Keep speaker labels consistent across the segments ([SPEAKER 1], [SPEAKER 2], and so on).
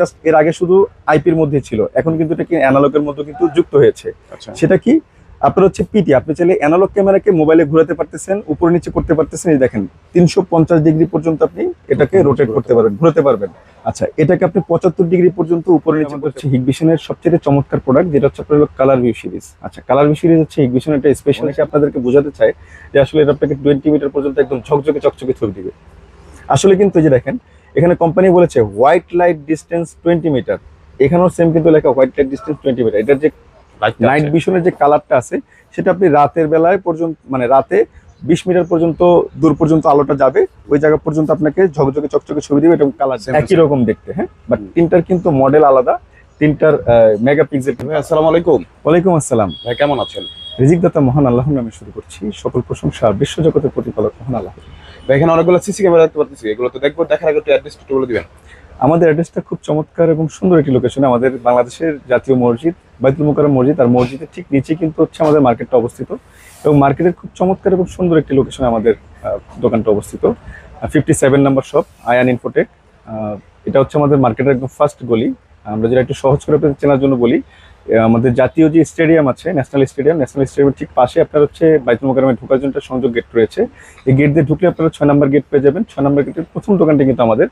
[SPEAKER 1] Just এর আগে শুধু আইপির মধ্যে ছিল। এখন কিন্তু এটা কি অ্যানালগের মধ্যে কিন্তু যুক্ত হয়েছে।
[SPEAKER 2] আচ্ছা।
[SPEAKER 1] সেটা কি? আপনার হচ্ছে পিটি আপনি চাইলে অ্যানালগ ক্যামেরাকে মোবাইলে ঘোরাতে পারতেছেন উপরে নিচে করতে পারতেছেন এই দেখেন তিনশো পঞ্চাশ ডিগ্রি পর্যন্ত আপনি এটাকে রোটেট করতে পারবেন ঘুরাতে পারবেন। আচ্ছা এটাকে আপনি পঁচাত্তর ডিগ্রি পর্যন্ত উপরে নিচে করছে হিগভিশনের সবচেয়ে চমৎকার প্রোডাক্ট যেটা হচ্ছে আপনার কালার ভিউ সিরিজ আচ্ছা কালার ভিউ সিরিজ হচ্ছে হিগভিশন একটা স্পেশাল আপনাদেরকে বোঝাতে চাই যে আসলে এটা আপনাকে টোয়েন্টি মিটার পর্যন্ত একদম ঝকঝকে চকচকে ছবি দিবে। আসলে কিন্তু যে দেখেন এখানে কোম্পানি বলেছে white light distance twenty metre এখানেও সেম কিন্তু লেখা white light distance twenty metre এটার যে নাইট ভিশনের যে কালারটা আছে সেটা আপনি রাতের বেলায় পর্যন্ত মানে রাতে বিশ মিটার পর্যন্ত দূর পর্যন্ত আলোটা যাবে। ওই জায়গা পর্যন্ত আপনাকে ঝকঝকে চকচকে ছবি দেবে এবং কালার একই রকম দেখতে হ্যাঁ? বাট তিনটার কিন্তু মডেল আলাদা। তিনটার মেগাপিক্সেল
[SPEAKER 2] ভাই আসসালামু আলাইকুম।
[SPEAKER 1] ওয়ালাইকুম আসসালাম।
[SPEAKER 2] ভাই কেমন আছেন?
[SPEAKER 1] রিজিক দাতা মহান আল্লাহর নামে শুরু করছি। সকল প্রশংসা বিশ্বজগতের প্রতিপালক মহান আল্লাহ।
[SPEAKER 2] ভাই এখানে অনেকগুলো সিসি ক্যামেরা দেখতে পাচ্ছি এগুলো তো দেখব দেখার আগে একটু অ্যাড্রেস একটু বলে দিবেন।
[SPEAKER 1] আমাদের অ্যাড্রেসটা খুব চমৎকার এবং সুন্দর একটি লোকেশনে আমাদের বাংলাদেশের জাতীয় মসজিদ বাইতুল মোকাররম মসজিদ আর মসজিদের ঠিক নিচে কিন্তু হচ্ছে আমাদের মার্কেটটা অবস্থিত। এবং মার্কেটের খুব চমৎকার এবং সুন্দর একটি লোকেশনে আমাদের দোকানটা অবস্থিত। Fifty seven number shop Ayan Infotech এটা হচ্ছে আমাদের মার্কেটের একদম ফার্স্ট গলি। আমরা যেটা একটু সহজ করে আপনাদের চেনার জন্য বলি আমাদের জাতীয় যে স্টেডিয়াম আছে, ন্যাশনাল স্টেডিয়াম, ন্যাশনাল স্টেডিয়ামের ঠিক পাশে আপনার হচ্ছে বাইতুল মোকারমে ঢোকার জন্য সংযোগ গেট রয়েছে। এই গেট দিয়ে ঢুকলে আপনারা ছয় নম্বর গেট পেয়ে যাবেন। ছয় নম্বর গেটের প্রথম দোকানটি কিন্তু আমাদের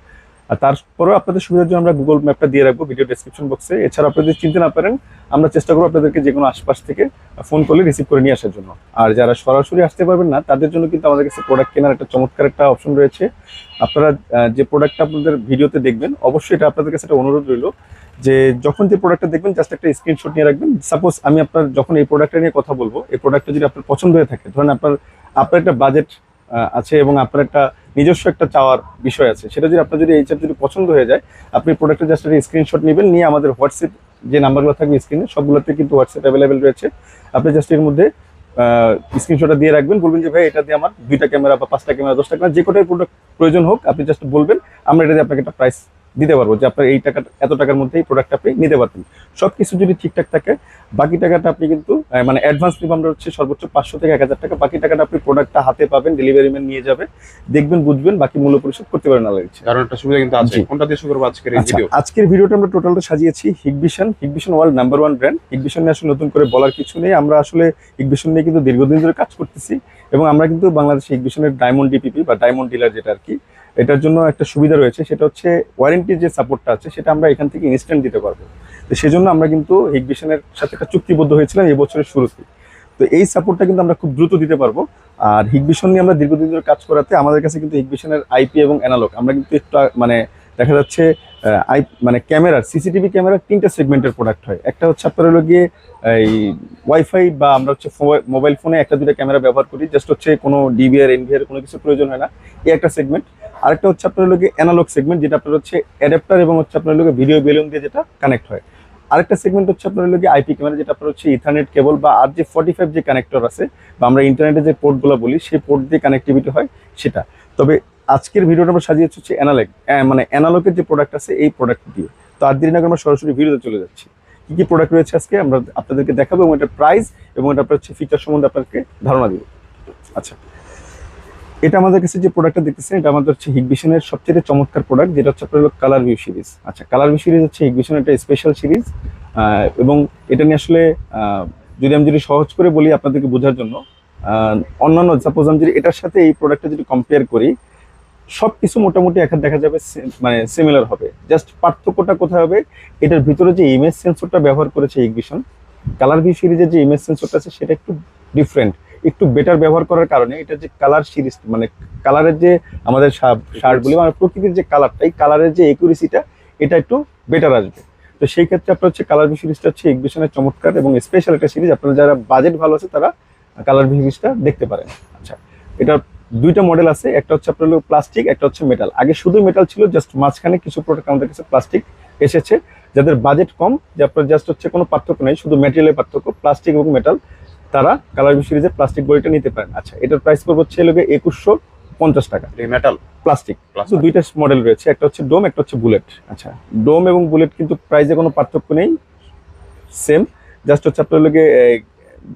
[SPEAKER 1] আর তারপরেও আপনাদের সুবিধার জন্য আমরা গুগল ম্যাপটা দিয়ে রাখব ভিডিও ডেসক্রিপশন বক্সে এছাড়া আপনাদের চিনতে না পারেন, আমরা চেষ্টা করব আপনাদেরকে যে কোনো আশপাশ থেকে ফোন করলে রিসিভ করে নিয়ে আসার জন্য। আর যারা সরাসরি আসতে পারবেন না, তাদের জন্য কিন্তু আমাদের কাছে প্রোডাক্ট কেনার একটা চমৎকার একটা অপশন রয়েছে। আপনারা যে প্রোডাক্টটা আপনাদের ভিডিওতে দেখবেন, অবশ্যই এটা আপনাদের কাছে একটা অনুরোধ রইল যে যখন যে প্রোডাক্টটা দেখবেন জাস্ট একটা স্ক্রিনশট নিয়ে রাখবেন। সাপোজ আমি আপনার যখন এই প্রোডাক্টটা নিয়ে কথা বলব, এই প্রোডাক্টটা যদি আপনার পছন্দ হয়ে থাকে, ধরেন আপনার আপনার একটা বাজেট আছে এবং আপনার একটা নিজস্ব একটা চাওয়ার বিষয় আছে। সেটা যদি আপনার যদি এই চ্যাপ যদি পছন্দ হয়ে যায়, আপনি প্রোডাক্টের জাস্ট একটা স্ক্রিনশট নেবেন, নিয়ে আমাদের হোয়াটসঅ্যাপ যে নাম্বারগুলো থাকবে স্ক্রিনে সবগুলোতে কিন্তু হোয়াটসঅ্যাপ অ্যাভেলেবেল রয়েছে। আপনি জাস্ট এর মধ্যে স্ক্রিনশটটা দিয়ে রাখবেন, বলবেন যে, ভাই, এটা দিয়ে আমার দুইটা ক্যামেরা বা পাঁচটা ক্যামেরা দশটা ক্যামেরা যে কোটাই প্রোডাক্ট প্রয়োজন হোক, আপনি জাস্ট বলবেন, আমরা এটা দিয়ে আপনাকে একটা প্রাইস দিতে পারব যে আপনার এই টাকা এত টাকার মধ্যে এই প্রোডাক্ট আপনি নিতে পারবেন সব কিছু যদি ঠিকঠাক থাকে বাকি টাকাটা আপনি কিন্তু মানে অ্যাডভান্স নিব আমরা হচ্ছে সর্বোচ্চ পাঁচশো থেকে এক হাজার টাকা। বাকি টাকাটা আপনি প্রোডাক্টটা হাতে পাবেন ডেলিভারি ম্যান নিয়ে যাবে। দেখবেন বুঝবেন বাকি মূল্য পরিশোধ করতে পারেন আল্লাহ ইচ্ছা।
[SPEAKER 2] কারণ একটা সুবিধা কিন্তু আছে। কোনটা দিয়ে শুরু করব আজকের এই
[SPEAKER 1] আচ্ছা
[SPEAKER 2] ভিডিও
[SPEAKER 1] আজকের ভিডিওটা আমরা টোটালটা সাজিয়েছি Hikvision Hikvision world number one brand Hikvision নিয়ে আসলে নতুন করে বলার কিছু নেই। আমরা আসলে হিগভিশন নিয়ে কিন্তু দীর্ঘদিন ধরে কাজ করতেছি এবং আমরা কিন্তু বাংলাদেশে হিগভিশনের ডায়মন্ড ডিপিপি বা ডায়মন্ড ডিলার যেটা আর কি এটার জন্য একটা সুবিধা রয়েছে, সেটা হচ্ছে ওয়ারেন্টির যে সাপোর্টটা আছে, সেটা আমরা এখান থেকে ইনস্ট্যান্ট দিতে পারব। তো সেজন্য আমরা কিন্তু হিগভিশনের সাথে একটা চুক্তিবদ্ধ হয়েছিলাম এই বছরের শুরুতে। তো এই সাপোর্টটা কিন্তু আমরা খুব দ্রুত দিতে পারব। আর হিগভিশন নিয়ে আমরা দীর্ঘদিন ধরে কাজ করাতে আমাদের কাছে কিন্তু হিগভিশনের আইপি এবং অ্যানালগ আমরা কিন্তু একটু মানে দেখা যাচ্ছে আই মানে ক্যামেরার সিসিটিভি ক্যামেরার তিনটা সেগমেন্টের প্রোডাক্ট হয়। একটা হচ্ছে আপনার হলো গিয়ে, এই ওয়াইফাই বা আমরা হচ্ছে মোবাইল ফোনে একটা দুটো ক্যামেরা ব্যবহার করি। জাস্ট হচ্ছে কোনো ডিবিআর এনভিআর কোনো কিছু প্রয়োজন হয় না। এই একটা সেগমেন্ট আরেকটা হচ্ছে আপনার গিয়ে অ্যানালগ সেগমেন্ট যেটা আপনার হচ্ছে অ্যাডাপ্টার এবং হচ্ছে আপনার হলো ভিডিও বেলুন দিয়ে যেটা কানেক্ট হয়। আরেকটা সেগমেন্ট হচ্ছে আপনার গিয়ে আইপি ক্যামেরা যেটা আপনার হচ্ছে ইথারনেট কেবল বা আর যে ফর্টি ফাইভ যে কানেক্টর আছে, বা আমরা ইন্টারনেটে যে পোর্টগুলো বলি, সেই পোর্ট দিয়ে কানেক্টিভিটি হয় সেটা। তবে আজকের ভিডিওটা আমরা সাজিয়েছি হচ্ছে অ্যানালগ মানে অ্যানালগের যে প্রোডাক্ট আছে, এই প্রোডাক্ট দিয়ে। তো আর দিন আগে আমরা সরাসরি ভিডিওতে চলে যাচ্ছি। কি কি প্রোডাক্ট রয়েছে আজকে, আমরা আপনাদেরকে দেখাবো এবং এটার প্রাইস এবং এটা আপনার হচ্ছে ফিচার সম্বন্ধে আপনাকে ধারণা দিব। আচ্ছা এটা আমাদের কাছে যে প্রোডাক্টটা দেখতেছেন, এটা আমাদের হচ্ছে হিগভিশনের সবচেয়ে চমৎকার প্রোডাক্ট যেটা হচ্ছে আপনার কালার ভিউ সিরিজ আচ্ছা কালার ভিউ সিরিজ হচ্ছে হিগভিশনের একটা স্পেশাল সিরিজ এবং এটা নিয়ে আসলে যদি আমি যদি সহজ করে বলি আপনাদেরকে বোঝার জন্য অন্যান্য সাপোজ আমি যদি এটার সাথে এই প্রোডাক্টটা যদি কম্পেয়ার করি সব কিছু মোটামুটি এখন দেখা যাবে মানে সিমিলার হবে। জাস্ট পার্থক্যটা কোথায় হবে? এটার ভিতরে যে ইমেজ সেন্সরটা ব্যবহার করেছে হিগভিশন কালার ভিউ সিরিজের যে ইমেজ সেন্সরটা আছে, সেটা একটু ডিফারেন্ট একটু বেটার ব্যবহার করার কারণে এটা যে কালার সিরিজ মানে কালারের যে আমাদের শার্ট বলি মানে প্রকৃতির যে কালারটা এই কালারের যে একুরেসিটা এটা একটু বেটার আসবে। তো সেই ক্ষেত্রে আপনার হচ্ছে কালার ভিউ সিরিজটা হচ্ছে এক্সবিশনের চমৎকার এবং স্পেশাল একটা সিরিজ আপনারা যারা বাজেট ভালো আছে, তারা কালার ভিউ সিরিজটা দেখতে পারেন। আচ্ছা এটা দুইটা মডেল আছে। একটা হচ্ছে আপনার প্লাস্টিক একটা হচ্ছে মেটাল আগে শুধু মেটাল ছিল জাস্ট মাঝখানে কিছু প্রোডাক্ট আমাদের কাছে প্লাস্টিক এসেছে। যাদের বাজেট কম, যে আপনার জাস্ট হচ্ছে কোনো পার্থক্য নেই, শুধু মেটেরিয়ালের পার্থক্য প্লাস্টিক এবং মেটাল তারা কালার ভিউ সিরিজের প্লাস্টিক বডিটা নিতে পারেন। আচ্ছা এটার প্রাইস পড়বে হচ্ছে লোকে একুশশো পঞ্চাশ টাকা।
[SPEAKER 2] Metal
[SPEAKER 1] plastic. দুইটা মডেল রয়েছে একটা হচ্ছে ডোম একটা হচ্ছে বুলেট আচ্ছা ডোম এবং বুলেট কিন্তু প্রাইসে কোনো পার্থক্য নেই সেম জাস্ট হচ্ছে আপনার লোকে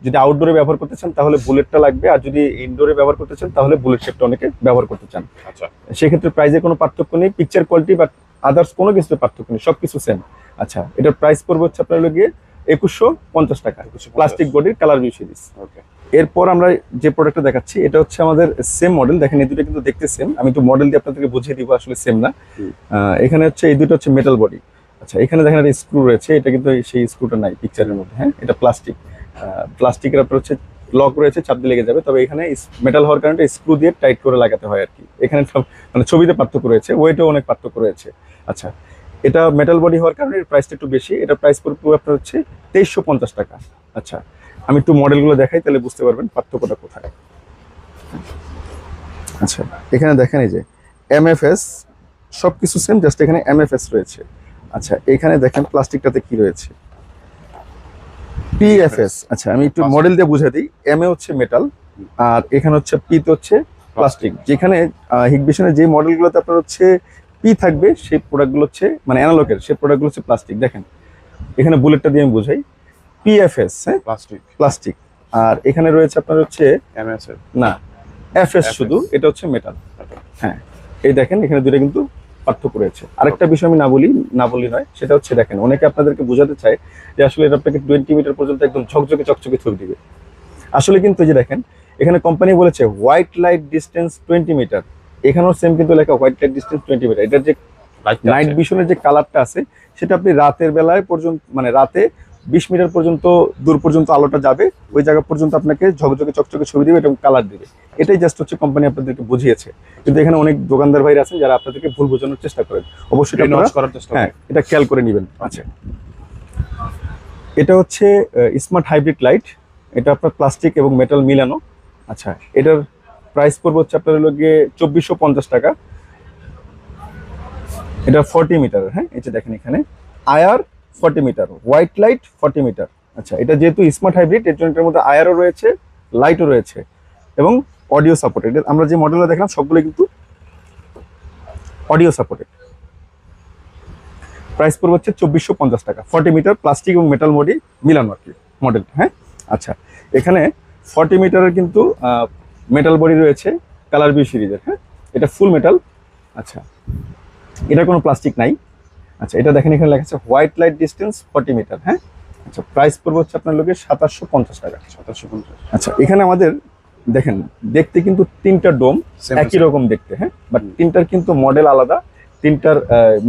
[SPEAKER 1] যদি আউটডোরে ব্যবহার করতে চান তাহলে বুলেটটা লাগবে আর যদি ইনডোরে ব্যবহার করতে চান তাহলে বুলেট শেপটা অনেকে ব্যবহার করতে চান।
[SPEAKER 2] আচ্ছা।
[SPEAKER 1] সেক্ষেত্রে প্রাইসে কোনো পার্থক্য নেই পিকচার কোয়ালিটি বা আদার্স কোনো কিছু পার্থক্য নেই সব কিছু সেম আচ্ছা এটার প্রাইস পড়বে হচ্ছে আপনার গিয়ে একুশশো পঞ্চাশ টাকা। প্লাস্টিক বডির কালার ভিউ সিরিজ
[SPEAKER 2] ওকে
[SPEAKER 1] এরপর আমরা যে প্রোডাক্টটা দেখাচ্ছি এটা হচ্ছে আমাদের সেম মডেল দেখেন এই দুটো কিন্তু দেখতে সেম আমি একটু মডেল দিয়ে আপনাদেরকে বুঝিয়ে দিব আসলে সেম না। এখানে হচ্ছে এই দুটো হচ্ছে মেটাল বডি আচ্ছা এখানে দেখেন একটা স্ক্রু রয়েছে। এটা কিন্তু সেই স্ক্রুটা নাই পিকচারের মধ্যে হ্যাঁ? এটা প্লাস্টিক প্লাস্টিকের আপনার হচ্ছে লক রয়েছে চাপ দিয়ে লেগে যাবে। তবে এখানে মেটাল হওয়ার কারণে স্ক্রু দিয়ে টাইট করে লাগাতে হয় আর কি। এখানে মানে ছবিতে পার্থক্য রয়েছে ওয়েটেও অনেক পার্থক্য রয়েছে। আচ্ছা এটা মেটাল বডি হওয়ার কারণে প্রাইসটা একটু বেশি। এটা প্রাইস পড়বে আপনার হচ্ছে তেইশশো পঞ্চাশ টাকা। আচ্ছা আমি একটু মডেলগুলো দেখাই তাহলে বুঝতে পারবেন পার্থক্যটা কোথায়। আচ্ছা এখানে দেখেন এই যে এমএফএস সব কিছু সেম জাস্ট এখানে এমএফএস রয়েছে। আচ্ছা এখানে দেখেন প্লাস্টিকটাতে কি রয়েছে। পিএফএস আচ্ছা আমি একটু মডেল দিয়ে বুঝে দিই। এম এ হচ্ছে মেটাল আর এখানে হচ্ছে পি তে হচ্ছে প্লাস্টিক যেখানে হিগবিশনের যে মডেলগুলোতে আপনার হচ্ছে পি থাকবে সেই প্রোডাক্টগুলো হচ্ছে মানে অ্যানালগের সেই প্রোডাক্টগুলো হচ্ছে প্লাস্টিক দেখেন এখানে বুলেটটা দিয়ে আমি বুঝাই। পিএফএস হ্যাঁ?
[SPEAKER 2] প্লাস্টিক
[SPEAKER 1] প্লাস্টিক আর এখানে রয়েছে আপনার হচ্ছে
[SPEAKER 2] এমএসএল
[SPEAKER 1] না এফএস শুধু এটা হচ্ছে মেটাল হ্যাঁ এই দেখেন এখানে দুটো কিন্তু পার্থক্য রয়েছে। আরেকটা বিষয় আমি না বলি না বলি নয় সেটা হচ্ছে দেখেন অনেকে আপনাদেরকে বোঝাতে চায় যে আসলে এটা আপনাকে টোয়েন্টি মিটার পর্যন্ত একদম ঝকঝকে চকচকে ছবি দিবে। আসলে কিন্তু যে দেখেন এখানে কোম্পানি বলেছে white light distance twenty metre এখানেও সেম কিন্তু লেখা white light distance twenty metre এটার যে নাইট ভিশনের যে কালারটা আছে সেটা আপনি রাতের বেলায় পর্যন্ত মানে রাতে বিশ মিটার পর্যন্ত দূর পর্যন্ত আলোটা যাবে ওই জায়গা পর্যন্ত আপনাকে ঝকঝকে চকচকে ছবি দিবে এবং কালার দিবে। এটাই জাস্ট হচ্ছে কোম্পানি আপনাদেরকে বুঝিয়েছে। কিন্তু এখানে অনেক দোকানদার ভাইরা আছেন যারা আপনাদেরকে ভুল বোঝানোর চেষ্টা করেন। অবশ্যই
[SPEAKER 2] করার চেষ্টা
[SPEAKER 1] হ্যাঁ এটা খেয়াল করে নেবেন। আচ্ছা। এটা হচ্ছে স্মার্ট হাইব্রিড লাইট এটা আপনার প্লাস্টিক এবং মেটাল মিলানো। আচ্ছা এটার প্রাইস পড়বে হচ্ছে আপনার হলো গিয়ে চব্বিশশো পঞ্চাশ টাকা। এটা ফর্টি মিটার হ্যাঁ? এই যে দেখেন এখানে। IR forty metre white light forty metre আচ্ছা এটা যেহেতু স্মার্ট হাইব্রিড এর জন্য এটার মধ্যে আয়ারও রয়েছে লাইটও রয়েছে এবং অডিও সাপোর্টেড আমরা যে মডেলটা দেখলাম সবগুলো কিন্তু অডিও সাপোর্টেড প্রাইস পড়বে হচ্ছে চব্বিশশো পঞ্চাশ টাকা। ফর্টি মিটার প্লাস্টিক এবং মেটাল মডি মিলানো আর কি মডেল হ্যাঁ? আচ্ছা এখানে ফর্টি মিটারের কিন্তু মেটাল বডি রয়েছে কালার বি সিরিজের হ্যাঁ? এটা ফুল মেটাল আচ্ছা। এটা কোনো প্লাস্টিক নাই। আচ্ছা এটা দেখেন এখানে লেখা আছে white light distance forty metre হ্যাঁ? আচ্ছা প্রাইস পড়বে হচ্ছে আপনার লোকের সাতাশশো পঞ্চাশ টাকা।
[SPEAKER 2] সাতাশশো পঞ্চাশ।
[SPEAKER 1] আচ্ছা এখানে আমাদের দেখেন দেখতে কিন্তু তিনটা ডোম একই রকম দেখতে হ্যাঁ? বাট তিনটার কিন্তু মডেল আলাদা তিনটার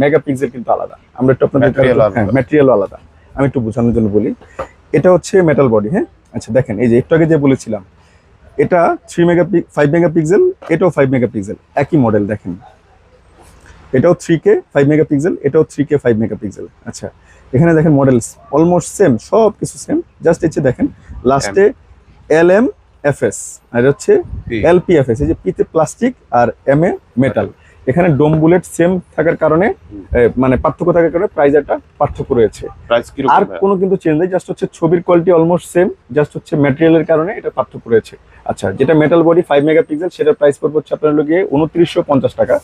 [SPEAKER 1] মেগাপিক্সেল কিন্তু আলাদা। আমরা একটু আপনাদের
[SPEAKER 2] আলাদা।
[SPEAKER 1] ম্যাটেরিয়াল আলাদা। আমি একটু বোঝানোর জন্য বলি। এটা হচ্ছে মেটাল বডি হ্যাঁ? আচ্ছা দেখেন এই যে একটু আগে যে বলেছিলাম এটা থ্রি মেগা ফাইভ মেগাপিক্সেল এটাও ফাইভ মেগাপিক্সেল একই মডেল দেখেন। এটাও থ্রি কে ফাইভ মেগাপিক্সেল এটাও থ্রি কে ফাইভ মেগাপিক্সেল আচ্ছা এখানে দেখেন মডেল অলমোস্ট সেম সব কিছু সেম জাস্ট এসে দেখেন লাস্টে L M F S R হচ্ছে
[SPEAKER 2] P.
[SPEAKER 1] এলপিএফএস এই যে পিতে প্লাস্টিক আর এম এ মেটাল এখানে ডোম বুলেট সেম থাকার কারণে মানে পার্থক্য থাকার কারণে প্রাইস একটা পার্থক্য রয়েছে।
[SPEAKER 2] প্রাইস কি
[SPEAKER 1] আর কোনো কিন্তু চেঞ্জ নেই জাস্ট হচ্ছে ছবির কোয়ালিটি অলমোস্ট সেম জাস্ট হচ্ছে ম্যাটেরিয়ালের কারণে এটা পার্থক্য রয়েছে। আচ্ছা যেটা মেটাল বডি ফাইভ মেগাপিক্সেল সেটার প্রাইস পড়বে হচ্ছে আপনার লোকে উনত্রিশশো পঞ্চাশ টাকা।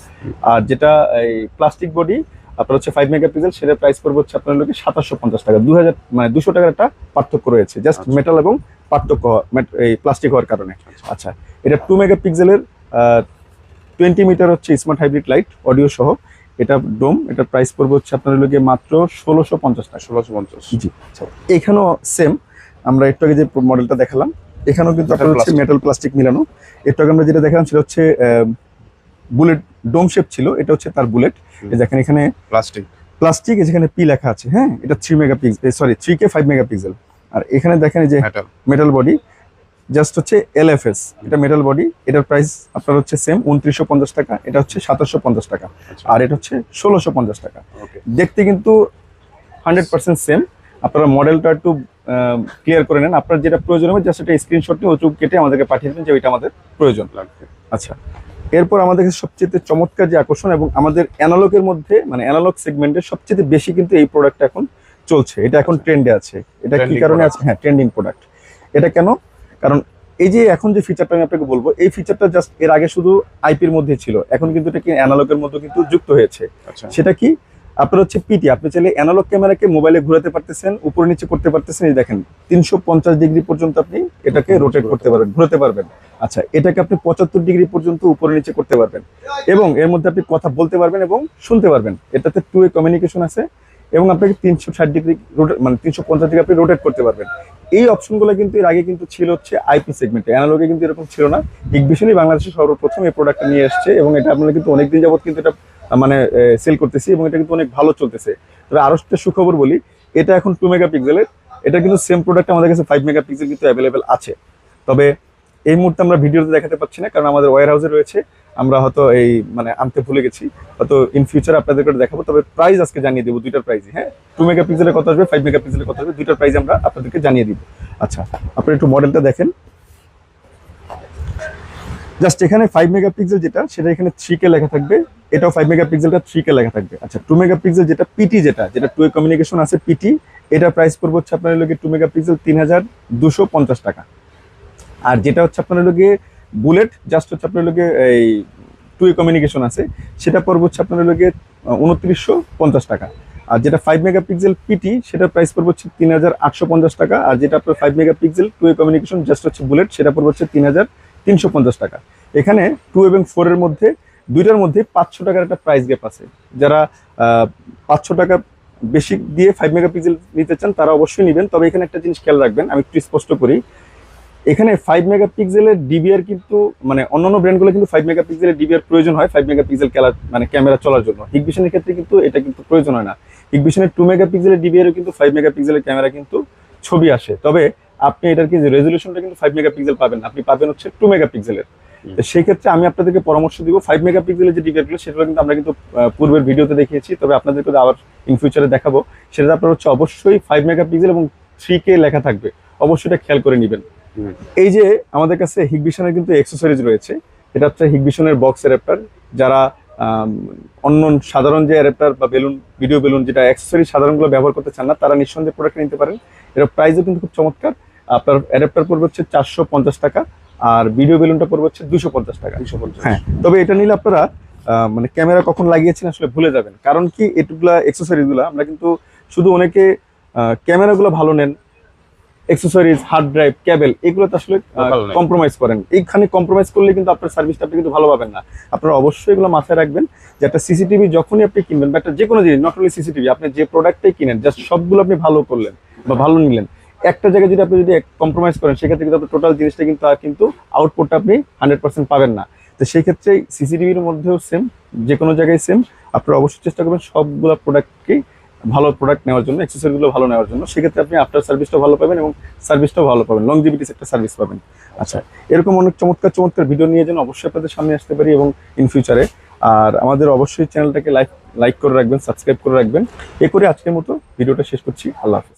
[SPEAKER 1] আর যেটা এই প্লাস্টিক বডি আপনার হচ্ছে ফাইভ মেগাপিক্সেল সেটার প্রাইস পড়বে হচ্ছে আপনার লোকে সাতাশশো পঞ্চাশ টাকা। দু হাজার মানে দুশো টাকার একটা পার্থক্য রয়েছে জাস্ট
[SPEAKER 2] আচ্ছা।
[SPEAKER 1] মেটাল এবং পার্থক্য এই প্লাস্টিক হওয়ার কারণে। আচ্ছা। এটা টু মেগাপিক্সেলের টোয়েন্টি মিটার হচ্ছে স্মার্ট হাইব্রিড লাইট অডিও সহ। এটা ডোম এটার প্রাইস পড়বে হচ্ছে আপনার লোকে মাত্র ষোলোশো পঞ্চাশ টাকা।
[SPEAKER 2] ষোলোশো পঞ্চাশ।
[SPEAKER 1] জি আচ্ছা এখানেও সেম আমরা একটু আগে যে মডেলটা দেখালাম এখানেও কিন্তু আপনার হচ্ছে মেটাল প্লাস্টিক মিলানো। আগে আমরা যেটা দেখালাম সেটা হচ্ছে বুলেট ডোম শেপ ছিল এটা হচ্ছে তার বুলেট দেখেন এখানে
[SPEAKER 2] প্লাস্টিক
[SPEAKER 1] প্লাস্টিক যেখানে পি লেখা আছে হ্যাঁ? এটা three megapixel sorry three K five megapixel আর এখানে দেখেন এই যে
[SPEAKER 2] মেটাল
[SPEAKER 1] বডি জাস্ট হচ্ছে এলএফএস এটা মেটাল বডি এটার প্রাইস আপনার হচ্ছে সেম উনত্রিশশো পঞ্চাশ টাকা এটা হচ্ছে সাতাশশো পঞ্চাশ টাকা।
[SPEAKER 2] আচ্ছা।
[SPEAKER 1] আর এটা হচ্ছে ষোলোশো পঞ্চাশ টাকা। দেখতে কিন্তু হান্ড্রেড পার্সেন্ট সেম আপনারা মডেলটা একটু ক্লিয়ার করে নেন। আপনার যেটা প্রয়োজন হবে জাস্ট একটা স্ক্রিনশট নিয়ে ওচুক কেটে আমাদেরকে পাঠিয়ে দেবেন যে ওইটা আমাদের প্রয়োজন।
[SPEAKER 2] লাগবে।
[SPEAKER 1] আচ্ছা। এরপর আমাদের সবচেয়ে চমৎকার যে আকর্ষণ এবং আমাদের অ্যানালগের মধ্যে মানে অ্যানালগ সেগমেন্টের সবচেয়ে বেশি কিন্তু এই প্রোডাক্টটা এখন চলছে। এটা এখন
[SPEAKER 2] আচ্ছা।
[SPEAKER 1] ট্রেন্ডে আছে। এটা কি কারণে আছে? হ্যাঁ ট্রেন্ডিং প্রোডাক্ট এটা কেন? কারণ এই যে এখন যে ফিচারটা আমি আপনাকে বলব এই ফিচারটা জাস্ট এর আগে শুধু আইপির মধ্যে ছিল। এখন কিন্তু এটা কি অ্যানালগের মধ্যে কিন্তু যুক্ত হয়েছে।
[SPEAKER 2] আচ্ছা।
[SPEAKER 1] সেটা কি? আপনার হচ্ছে পিটি আপনি চাইলে অ্যানালগ ক্যামেরাকে মোবাইলে ঘোরাতে পারতেছেন উপরে নিচে করতে পারতেছেন এই দেখেন তিনশো পঞ্চাশ ডিগ্রি পর্যন্ত আপনি এটাকে রোটেট করতে পারবেন ঘোরাতে পারবেন। আচ্ছা এটাকে আপনি পঁচাত্তর ডিগ্রি পর্যন্ত উপরে নিচে করতে পারবেন এবং এর মধ্যে আপনি কথা বলতে পারবেন এবং শুনতে পারবেন। এটাতে টু এ কমিউনিকেশন আছে এবং আপনাকে তিনশো ষাট ডিগ্রি রোটেট মানে তিনশো পঞ্চাশ ডিগ্রি আপনি রোটেট করতে পারবেন। এই অপশনগুলো কিন্তু এর আগে কিন্তু ছিল হচ্ছে আইপি সেগমেন্টে অ্যানালগে কিন্তু এরকম ছিল না। ইগবিশনই বাংলাদেশে সর্বপ্রথম এই প্রোডাক্টটা নিয়ে এসছে এবং এটা আপনারা কিন্তু অনেকদিন যাবত কিন্তু এটা মানে সেল করতেছি এবং এটা কিন্তু অনেক ভালো চলতেছে। তবে আরও একটা সুখবর বলি, এটা এখন টু মেগাপিক্সেলের এটা কিন্তু সেম প্রোডাক্ট আমাদের কাছে ফাইভ মেগাপিক্সেল কিন্তু অ্যাভেলেবেল আছে। তবে এই মুহূর্তে আমরা ভিডিওতে দেখাতে পাচ্ছি না, কারণ আমাদের ওয়ার হাউসে রয়েছে। আমরা হয়তো এই মানে আনতে ভুলে গেছি। হয়তো ইন ফিউচার আপনাদেরকে দেখাবো, তবে প্রাইস আজকে জানিয়ে দেবো দুইটার প্রাইসই হ্যাঁ? টু মেগাপিক্সেলের কত আসবে ফাইভ মেগাপিক্সেলের কত আসবে, দুইটার প্রাইস আমরা আপনাদেরকে জানিয়ে দিব। আচ্ছা আপনি একটু মডেলটা দেখেন। জাস্ট এখানে ফাইভ মেগাপিক্সেল যেটা, সেটা এখানে থ্রি কে লেখা থাকবে। এটাও ফাইভ মেগাপিক্সেলটা থ্রি কে লেখা থাকবে। আচ্ছা টু মেগাপিক্সেল যেটা পিটি যেটা যেটা টু কমিউনিকেশন আছে পিটি এটা প্রাইস পড়বে হচ্ছে আপনার লোকে টু মেগাপিক্সেল তিন হাজার দুশো পঞ্চাশ টাকা। আর যেটা হচ্ছে আপনার লোকে বুলেট জাস্ট হচ্ছে আপনার লোকে এই টু এ কমিউনিকেশন আছে, সেটা পড়বে হচ্ছে আপনার লোকে উনত্রিশশো পঞ্চাশ টাকা। আর যেটা ফাইভ মেগাপিক্সেল পিটি সেটা প্রাইস পড়বে হচ্ছে তিন হাজার আটশো পঞ্চাশ টাকা। আর যেটা আপনার five megapixel two A communication just হচ্ছে বুলেট সেটা পড়বে হচ্ছে তিন হাজার তিনশো পঞ্চাশ টাকা। এখানে টু এবং ফোরের মধ্যে, দুইটার মধ্যে পাঁচশো টাকার একটা প্রাইস গ্যাপ আছে। যারা পাঁচশো টাকা বেশি দিয়ে ফাইভ মেগাপিক্সেল নিতে চান, তারা অবশ্যই নেবেন। তবে এখানে একটা জিনিস খেয়াল রাখবেন, আমি একটু স্পষ্ট করি। এখানে ফাইভ মেগাপিক্সেলের ডিবিআর কিন্তু মানে অন্যান্য ব্র্যান্ডগুলো কিন্তু ফাইভ মেগাপিক্সেলের ডিবিআর প্রয়োজন হয় ফাইভ মেগাপিক্সেল ক্যালা মানে ক্যামেরা চলার জন্য। হিগভিশনের ক্ষেত্রে কিন্তু এটা কিন্তু প্রয়োজন হয় না। হিগভিশনের টু মেগাপিক্সেলের ডিবিআরও কিন্তু ফাইভ মেগাপিক্সেলের ক্যামেরা কিন্তু ছবি আসে। তবে আপনি এটার কি রেজলিউশনটা কিন্তু ফাইভ মেগাপিক্সেল পাবেন আপনি পাবেন হচ্ছে টু মেগাপিক্সেলের সেই ক্ষেত্রে আমি আপনাদেরকে পরামর্শ দিব ফাইভ মেগাপিক্সেলের যে ডিবিআরগুলো সেগুলো কিন্তু আমরা কিন্তু পূর্বের ভিডিওতে দেখিয়েছি। তবে আপনাদেরকে আবার ইন ফিউচারে দেখাবো। সেটা আপনার হচ্ছে অবশ্যই ফাইভ মেগাপিক্সেল এবং থ্রি কে লেখা থাকবে। অবশ্যই এটা খেয়াল করে নেবেন। এই যে আমাদের কাছে হিগভিশনের কিন্তু এক্সেসরিজ রয়েছে। এটা হচ্ছে হিগবিশনের বক্স অ্যাডাপ্টার যারা অন্য সাধারণ যে অ্যাডাপ্টার বা বেলুন ভিডিও বেলুন যেটা অ্যাক্সেসরি সাধারণগুলো ব্যবহার করতে চান না তারা নিঃসন্দেহে প্রোডাক্ট নিতে পারেন। এটা প্রাইসও কিন্তু খুব চমৎকার। আপনার অ্যাডাপ্টার পড়বে হচ্ছে চারশো পঞ্চাশ টাকা আর ভিডিও বেলুনটা পড়বে হচ্ছে দুশো পঞ্চাশ টাকা।
[SPEAKER 2] দুশো পঞ্চাশ।
[SPEAKER 1] হ্যাঁ তবে এটা নিলে আপনারা আহ, মানে ক্যামেরা কখন লাগিয়েছেন আসলে ভুলে যাবেন। কারণ কি এটুকুলা এক্সেসরিজগুলা আমরা কিন্তু শুধু অনেকে ক্যামেরাগুলো ভালো নেন এক্সেসরিজ হার্ড ড্রাইভ কেবল এগুলোতে আসলে কম্প্রোমাইজ করেন। এইখানে কম্প্রোমাইজ করলে কিন্তু আপনার সার্ভিসটা আপনি কিন্তু ভালো পাবেন না। আপনারা অবশ্যই এগুলো মাথায় রাখবেন যে একটা সিসিটিভি যখনই আপনি কিনবেন বা একটা যে কোনো জিনিস নট অনলি সিসিটিভি আপনি যে প্রোডাক্টটাই কিনেন জাস্ট সবগুলো আপনি ভালো করলেন বা ভালো নিলেন একটা জায়গায় যদি আপনি যদি কম্প্রোমাইজ করেন, সেক্ষেত্রে কিন্তু আপনার টোটাল জিনিসটা কিন্তু আর কিন্তু আউটপুটটা আপনি হান্ড্রেড পার্সেন্ট পাবেন না। তো সেই ক্ষেত্রে সিসিটিভির মধ্যেও সেম যে কোনো জায়গায় সেম আপনারা অবশ্যই চেষ্টা করবেন সবগুলো প্রোডাক্টকেই ভালো প্রোডাক্ট নেওয়ার জন্য অ্যাক্সেসরিগুলো ভালো নেওয়ার জন্য। সেক্ষেত্রে আপনি আফটার সার্ভিসটা ভালো পাবেন এবং সার্ভিসটাও ভালো পাবেন লং লংজিভিটিস একটা সার্ভিস পাবেন। আচ্ছা এরকম অনেক চমৎকার চমৎকার ভিডিও নিয়ে যেন অবশ্যই আপনাদের সামনে আসতে পারি এবং ইন ফিউচারে আর আমাদের অবশ্যই চ্যানেলটাকে লাইক লাইক করে রাখবেন সাবস্ক্রাইব করে রাখবেন। এ করে আজকের মতো ভিডিওটা শেষ করছি। আল্লাহ হাফিজ।